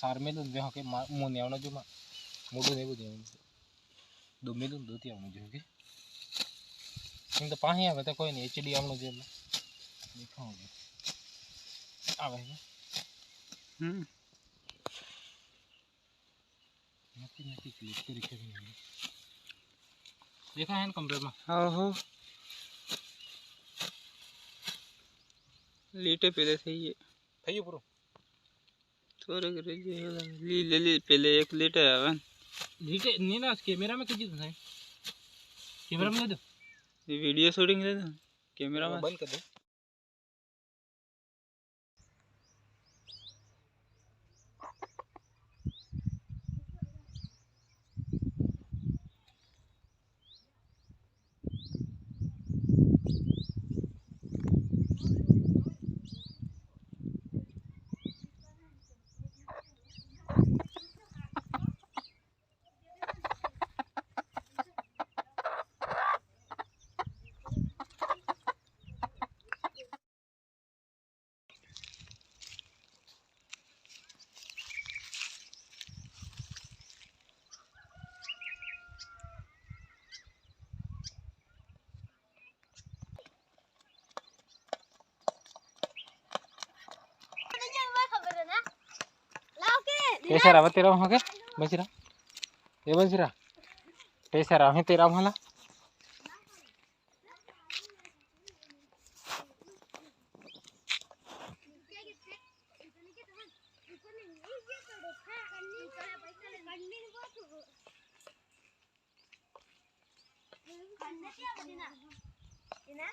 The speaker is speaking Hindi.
સાર મેલું ને કે મોને આવનો જો મોઢું ને એવું દેવું દો મેલું ને દોતી આવનું જો કે એમ તો પાણી આવે તો કોઈ નહીં એચડી આવનું જે દેખાવું છે આવે છે હમ નથી નથી ક્લિક કરી કરી દેખાય ને કમ્પ્યુટરમાં हाँ हो લીટે પેલે થઈ ગઈ થઈ ગયું ली ले ली पहले एक लीटर आवे लीटर? नहीं ना कैमरा में कैमरा में दो वीडियो शूटिंग ले दो कैमरा में। बंद कर दो। पैसा रहा तेरा वहाँ के? बजरा ये बजरा पैसा रहा तेरा वहाँ ला। ना